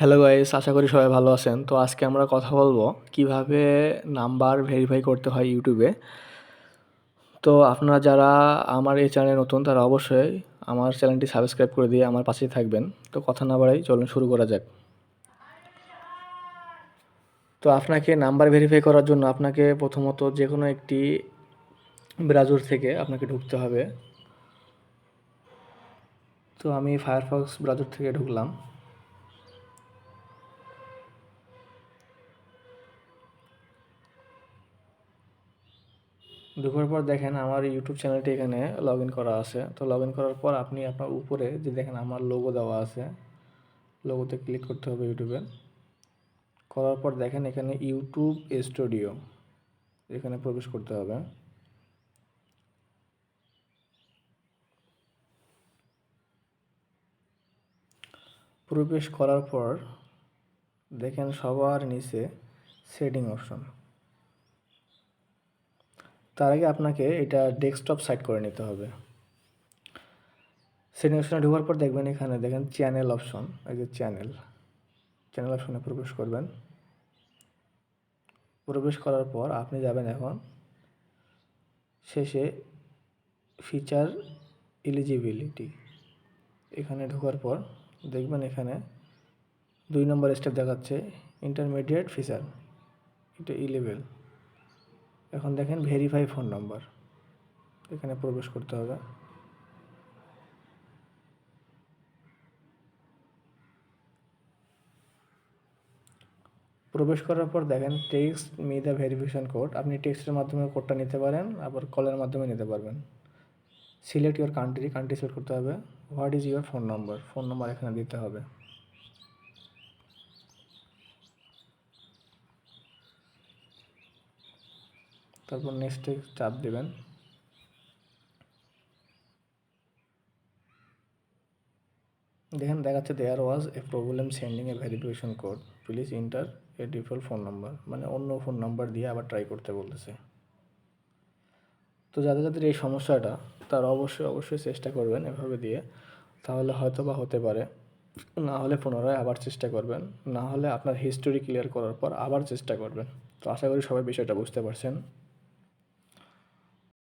Hello guys আশা করি সবাই ভালো আছেন। তো আজকে আমরা কথা বলব কীভাবে নাম্বার ভেরিফাই করতে হয় ইউটিউবে তো আপনারা যারা আমার এই চ্যানেলে নতুন, তারা অবশ্যই আমার চ্যানেলটি সাবস্ক্রাইব করে দিয়ে আমার পাশেই থাকবেন। তো কথা না বাড়াই, চলুন শুরু করা যাক। তো আপনাকে নাম্বার ভেরিফাই করার জন্য আপনাকে প্রথমত যে কোনো একটি ব্রাউজার থেকে আপনাকে ঢুকতে হবে। তো আমি ফায়ারফক্স ব্রাউজার থেকে ঢুকলাম। ঢোকার পর দেখেন আমার ইউটিউব চ্যানেলটি এখানে লগ ইন করা আছে। তো লগ ইন করার পর আপনি আপনার উপরে যে দেখেন আমার লোগো দেওয়া আছে লোগোতে ক্লিক করতে হবে ইউটিউবে করার পর দেখেন এখানে ইউটিউব স্টুডিও এখানে প্রবেশ করতে হবে। প্রবেশ করার পর দেখেন সবার নিচে সেটিং অপশন তার আগে আপনাকে এটা ডেস্কটপ সাইট করে নিতে হবে। সেটিং ঢোকার পর দেখবেন এখানে দেখেন চ্যানেল অপশন এই যে চ্যানেল চ্যানেল অপশনে প্রবেশ করবেন। প্রবেশ করার পর আপনি যাবেন এখন শেষে ফিচার এলিজিবিলিটি এখানে ঢোকার পর দেখবেন এখানে দুই নম্বর স্টেপ দেখাচ্ছে ইন্টারমিডিয়েট ফিচার এটা ই লেভেল এখন দেখেন ভেরিফাই ফোন নাম্বার এখানে প্রবেশ করতে হবে। প্রবেশ করার পর দেখেন text me the verification code আপনি টেক্সটের মাধ্যমে কোডটা নিতে পারেন, আবার কলের মাধ্যমে নিতে পারবেন। Select your country country select করতে হবে। What is your phone number phone number এখানে দিতে হবে। তারপর নেক্সটে চাপ দেবেন। দেখেন দেখাচ্ছে there was a problem sending a verification code please enter a default phone number মানে অন্য ফোন নাম্বার দিয়ে আবার ট্রাই করতে বলতেছে। তো যাদের যাদের এই সমস্যাটা, তারা অবশ্যই অবশ্যই চেষ্টা করবেন এভাবে দিয়ে। তাহলে হয়তো বা হতে পারে। না হলে পুনরায় আবার চেষ্টা করবেন। না হলে আপনার হিস্টোরি ক্লিয়ার করার পর আবার চেষ্টা করবেন। তো আশা করি সবাই বিষয়টা বুঝতে পারছেন।